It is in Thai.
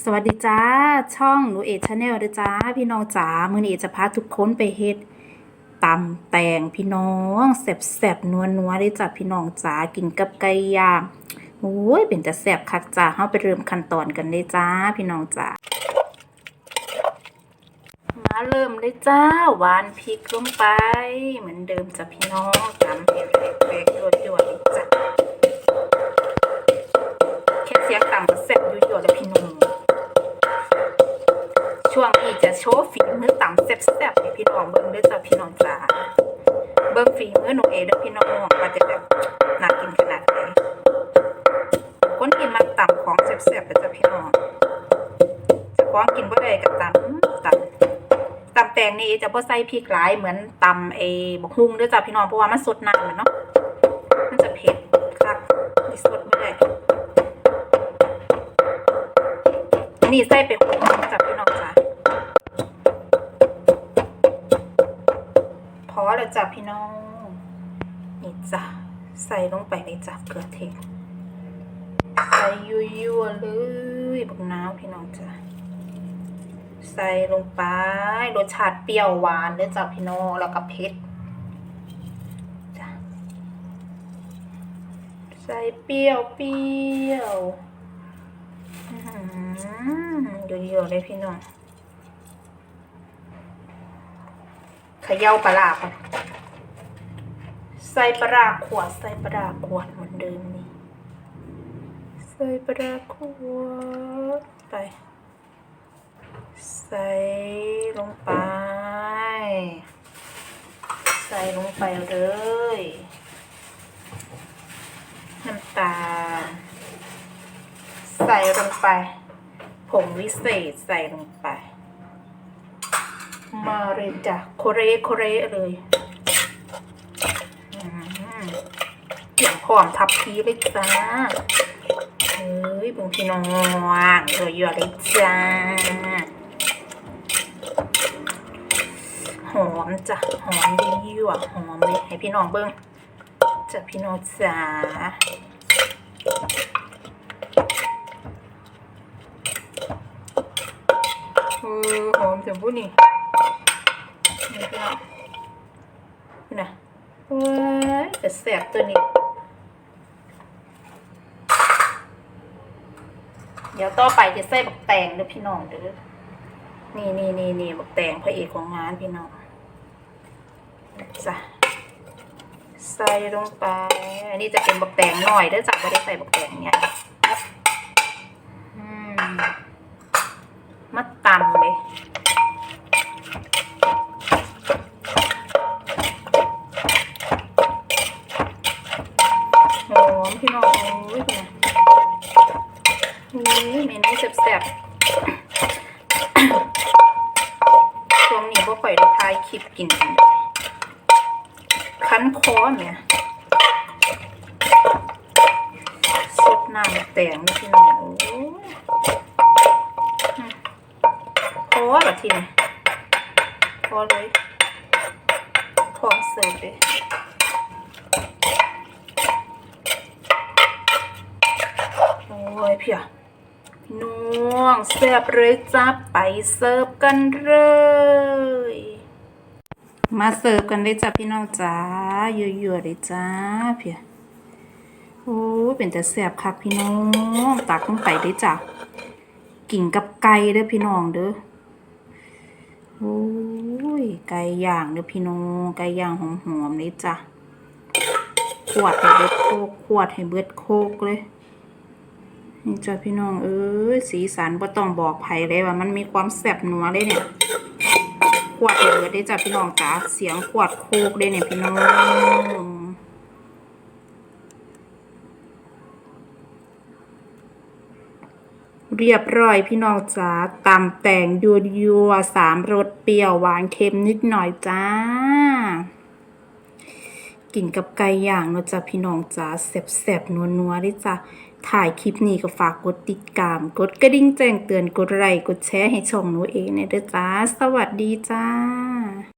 สวัสดีจ้า ช่องหนูเอชาแนลเด้อจ้า พี่น้องจ๋ามือเอจะพาทุกคนไปเฮ็ดตำแตงพี่น้องแซ่บๆนัวๆเด้จ้าพี่น้องจ๋ากินกับไก่ย่างโอ้ยเป็นแต่แซ่บคักจ้าเฮาไปเริ่มขั้นตอนกันเลยจ้า พี่น้องจ๋ามาเริ่มเลยจ้าหวานพริกลงไป เหมือนเดิมจ้ะพี่น้องตำแปลกๆยั่วๆ โชว์ฝีมือต่ำแซ่บๆให้พี่น้องเบิ่งเด้วยจ้ะพี่น้องจ๋าเบิ่งฝีมือหนูเอเด้อพี่น้องว่าจะแบบน่ากินขนาดไหนคนกินมาต่ำของแซ่บๆเด้อจ้ะพี่น้องจะของกินบ่ได้กับต่ำต่ำต่ำแตงนี่จะบ่ใส่พริกหลายเหมือนต่ำเอบักฮุ่งเด้อจ้ะพี่น้องเพราะว่ามันสดน้ำมันเนาะมันจะเผ็ดคักที่สดบ่ได้นนี้ใส่ไปหก อแล้วจ้ะพี่น้อง นี่จ้ะใส่ลงไปเลยจ้ะเกลือเทศใส่ยั่วๆเลยบักน้าวพี่น้องจ้ะใส่ลงไปรสชาติเปรี้ยวหวานเลยจ้ะพี่น้องแล้วก็เผ็ดจ้ะใส่เปรี้ยวเปรี้ยวอื้อหือยั่วๆเลยพี่น้อง เขย่าปลาร้าก่อนใส่ปลาร้าขวดใส่ปลาร้าขวดเหมือนเดิมนี่ใส่ปลาร้าขวดไป ใส่ลงไป ใส่ลงไปเลยน้ำตาลใส่ลงไป ผงวิเศษใส่ลงไป มาเลยจ้ะโคเรโคเรเลยเสียงพร้อมทับพีเลยจ้าเฮ้ยบุงพี่น้องเยอะๆเลยจ้าหอมจ้ะหอมดียั่วหอมเลยให้พี่น้องเบิ้งจ้ะพี่น้องจ้าเออหอมจังบุนี่ นี่พี่น้องนี่นะว้ายแต่แสบตัวนี้ เดี๋ยวต่อไปจะใส่บักแตงเด้อพี่น้องเด้อนี่นี่นี่นี่บักแตงพระเอกของงานพี่น้องจ้ะใส่ลงไป อันนี้จะเป็นบักแตงหน่อยเด้อจ้ะไม่ได้ใส่บักแตงเนี่ยมาตำเลย ห อมพี่น้องโอ้ยเป็นไงอุ้ยเมนูแซ่บๆช่วงนี้บ่ค่อยได้ถ่ายคลิปกินกันคันคอเนี่ยสดน้ำแตงพี่น้องโอ้ยพอแบบทีนี้พอเลยพร้อมเสิร์ฟเลย โอ้ยเพียพี่น้องแซ่บเลยจ้าไปเสิร์ฟกันเลย มาเสิร์ฟกันเลยจ้าพี่น้องจ้ายั่วๆเลยจ้าเพียโอ้เป็นแต่แซ่บคักพี่น้องตักลงไปเลยจ้ากินกับไก่เด้อพี่น้องเด้อโอ้ยไก่ย่างเด้อพี่น้องไก่ย่างหอมๆเลยจ้าขวดให้เบิดโคกขวดให้เบิดโคกเลย นี่จ้ะพี่น้องเอ้ยสีสันบ่ต้องบอกไผเลยว่ามันมีความแซ่บนัวเลยเนี่ยขวดเดือได้จ้ะพี่น้องจ๋าเสียงขวดโคกเลยเนี่ยพี่น้องเรียบร้อยพี่น้องจ๋าตำแต่งยัวยัวสามรสเปรี้ยวหวานเค็มนิดหน่อยจ้า กินกับไก่ย่างเนาะจ้ะพี่น้องจ๋าแซ่บๆนัวๆได้จ้ะถ่ายคลิปนี้ก็ฝากกดติดตาม กดกระดิ่งแจ้งเตือนกดไลค์กดแชร์ให้ช่องหนูเองเนี่ยเด้อจ้า สวัสดีจ้า